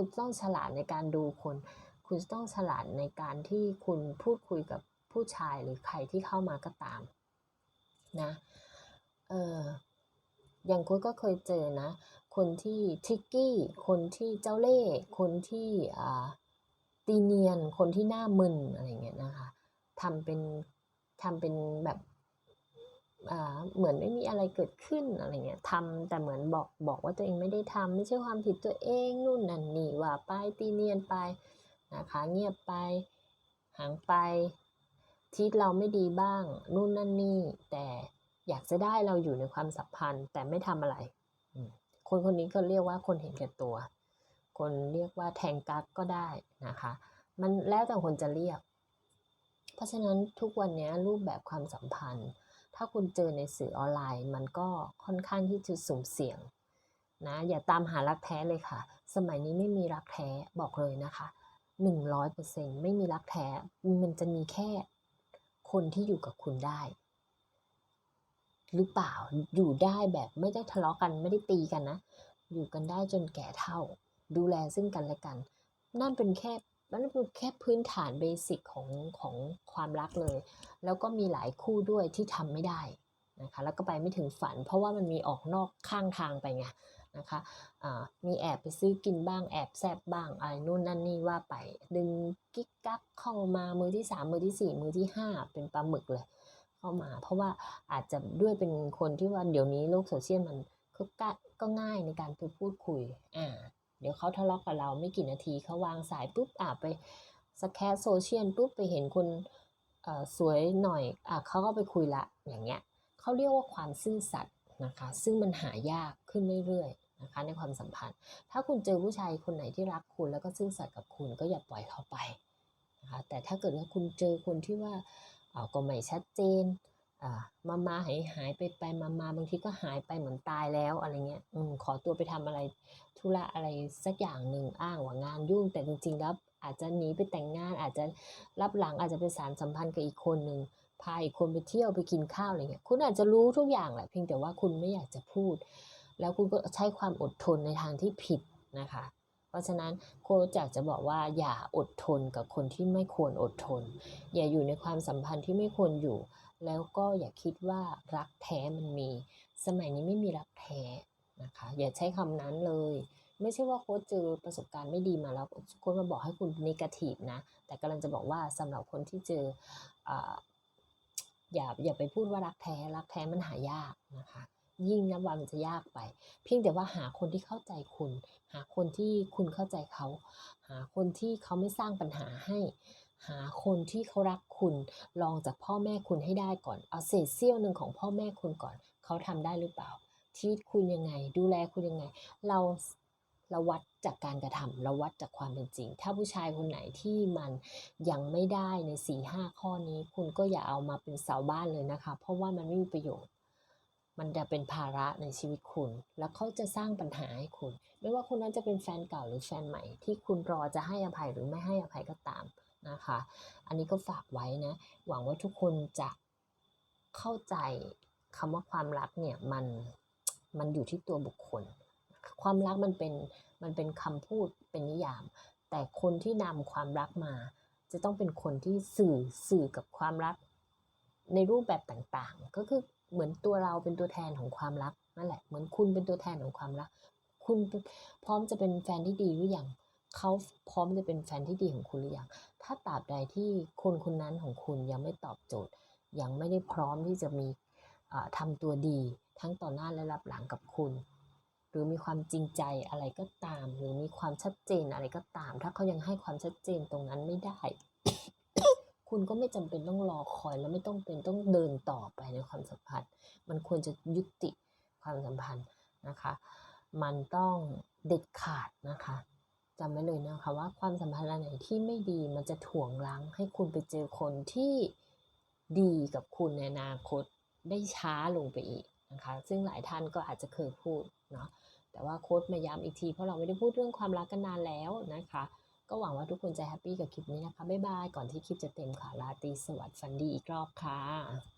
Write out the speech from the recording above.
คุณต้องฉลาดในการดูคน คุณต้องฉลาดในการที่คุณพูดคุยกับผู้ชายหรือใครที่เข้ามาก็ตามนะเอออย่างคุณก็เคยเจอนะ คนที่ทิกกี้ คนที่เจ้าเล่ห์คนที่อ่าตีเนียน คนที่หน้ามึนอะไรเงี้ยนะคะทำเป็นทำเป็นแบบ เหมือนไม่มีอะไรเกิดขึ้นอะไรเงี้ยทำแต่เหมือนบอกบอกว่าตัวเองไม่ได้ทำไม่ใช่ความผิดตัวเองนู่นนั่นนี่ว่าไปตีเนียนไปนะคะเงียบไปห่างไปทิศเราไม่ดีบ้างนู่นนั่นนี่ แต่อยากจะได้เราอยู่ในความสัมพันธ์ แต่ไม่ทำอะไร คนคนนี้ก็เรียกว่าคนเห็นแก่ตัว คนเรียกว่าแทงกักก็ได้นะคะ มันแล้วแต่คนจะเรียก เพราะฉะนั้นทุกวันนี้รูปแบบความสัมพันธ์ ถ้าคุณเจอในสื่อออนไลน์ มันก็ค่อนข้างที่จะสุ่มเสี่ยงนะอย่าตามหารักแท้เลยค่ะ สมัยนี้ไม่มีรักแท้บอกเลยนะคะหนึ่งร้อยเปอร์เซ็นไม่มีรักแท้มันจะมีแค่คนที่อยู่กับคุณได้ หรือเปล่าอยู่ได้แบบไม่ได้ทะเลาะกันไม่ได้ตีกันนะ อยู่กันได้จนแก่เท่า ดูแลซึ่งกันและกัน นั่นเป็นแค่ นั่นเป็นแค่พื้นฐานเบสิกของของความรักเลย แล้วก็มีหลายคู่ด้วยที่ทำไม่ได้นะคะแล้วก็ไปไม่ถึงฝัน เพราะว่ามันมีออกนอกข้างทางไปไงนะคะอ่ามีแอบไปซื้อกินบ้างแอบแซบบ้างอะไรนู่นนั่นนี่ว่าไปดึงกิ๊กกักเข้ามามือที่สามมือที่สี่มือที่ห้าเป็นปลาหมึกเลย เข้ามา เพราะว่าอาจจะด้วยเป็นคนที่ว่าเดี๋ยวนี้โลกโซเชียลมันก็ก็ง่ายในการไปพูดคุยอ่า เดี๋ยวเขาทะเลาะกับเราไม่กี่นาทีเขาวางสายปุ๊บอะไปสแครโซเชียลปุ๊บไปเห็นคนอ่อสวยหน่อยอะเขาก็ไปคุยละอย่างเงี้ยเขาเรียกว่าความซื่อสัตย์นะคะ ซึ่งมันหายากขึ้นเรื่อยๆนะคะ ในความสัมพันธ์ ถ้าคุณเจอผู้ชายคนไหนที่รักคุณ แล้วก็ซื่อสัตย์กับคุณก็อย่าปล่อยเขาไปนะคะแต่ถ้าเกิดว่าคุณเจอคนที่ว่าอ่อก็ไม่ชัดเจน มามาหายหายไปไปมามาบางทีก็หายไปเหมือนตายแล้วอะไรเงี้ยอืมขอตัวไปทำอะไรธุระอะไรสักอย่างหนึ่งอ้างว่างานยุ่งแต่จริงๆแล้วอาจจะหนีไปแต่งงาน อาจจะรับหลังอาจจะไปสารสัมพันธ์กับอีกคนหนึ่งพาอีกคนไปเที่ยวไปกินข้าวอะไรเงี้ยคุณอาจจะรู้ทุกอย่างแหละเพียงแต่ว่าคุณไม่อยากจะพูด แล้วคุณก็ใช้ความอดทนในทางที่ผิดนะคะ เพราะฉะนั้นโค้ชอยากจะบอกว่าอย่าอดทนกับคนที่ไม่ควรอดทน อย่าอยู่ในความสัมพันธ์ที่ไม่ควรอยู่ แล้วก็อย่าคิดว่ารักแท้มันมี สมัยนี้ไม่มีรักแท้นะคะ อย่าใช้คำนั้นเลย ไม่ใช่ว่าโค้ชเจอประสบการณ์ไม่ดีมาแล้วโค้ชมาบอกให้คุณนกทีฟนะ แต่กำลังจะบอกว่าสำหรับคนที่เจอออย่าอย่าไปพูดว่ารักแท้ รักแท้มันหายากนะคะ ยิ่งนับวันมันจะยากไป เพียงแต่ว่าหาคนที่เข้าใจคุณ หาคนที่คุณเข้าใจเขา หาคนที่เขาไม่สร้างปัญหาให้ หาคนที่เขารักคุณ ลองจากพ่อแม่คุณให้ได้ก่อน เอาเศษเสี้ยวหนึ่งของพ่อแม่คุณก่อน เขาทำได้หรือเปล่าทีตคุณยังไง ดูแลคุณยังไง เราเราวัดจากการกระทำเราวัดจากความเป็นจริง ถ้าผู้ชายคนไหนที่มันยังไม่ได้ใน4ี่ห้าข้อนี้ คุณก็อย่าเอามาเป็นเสาบ้านเลยนะคะ เพราะว่ามันไม่มีประโยชน์ มันจะเป็นภาระในชีวิตคุณ แล้วเขาจะสร้างปัญหาให้คุณ ไม่ว่าคุณนั้นจะเป็นแฟนเก่าหรือแฟนใหม่ ที่คุณรอจะให้อภัยหรือไม่ให้อภัยก็ตามนะคะ อันนี้ก็ฝากไว้นะ หวังว่าทุกคนจะเข้าใจคำว่าความรักเนี่ยมันมันอยู่ที่ตัวบุคคล ความรักมันเป็นมันเป็นคำพูดเป็นนิยาม แต่คนที่นำความรักมา จะต้องเป็นคนที่สื่อสื่อกับความรักในรูปแบบต่างๆ ก็คือ เหมือนตัวเราเป็นตัวแทนของความรักนั่นแหละ เหมือนคุณเป็นตัวแทนของความรัก คุณพร้อมจะเป็นแฟนที่ดีหรือยังเขาพร้อมจะเป็นแฟนที่ดีของคุณหรือยังถ้าตราบใดที่คนคนนั้นของคุณยังไม่ตอบโจทย์ ยังไม่ได้พร้อมที่จะมีทำตัวดีทั้งต่อหน้าและรับหลังกับคุณ หรือมีความจริงใจอะไรก็ตาม หรือมีความชัดเจนอะไรก็ตาม ถ้าเขายังให้ความชัดเจนตรงนั้นไม่ได้ คุณก็ไม่จำเป็นต้องรอคอยแล้วไม่ต้องเป็นต้องเดินต่อไปในความสัมพันธ์ มันควรจะยุติความสัมพันธ์นะคะ มันต้องเด็ดขาดนะคะจำไว้เลยนะคะว่าความสัมพันธ์อะไรที่ไม่ดีมันจะถ่วงล้งให้คุณไปเจอคนที่ดีกับคุณในอนาคตได้ช้าลงไปอีกนะคะซึ่งหลายท่านก็อาจจะเคยพูดเนาะแต่ว่าโค้ดมาย้ำอีกทีเพราะเราไม่ได้พูดเรื่องความรักกันนานแล้วนะคะ ก็หวังว่าทุกคนจะแฮปปี้กับคลิปนี้นะคะ บ๊ายบาย ก่อนที่คลิปจะเต็มค่ะลาตีสวัสดิ์ฟันดีอีกรอบค่ะ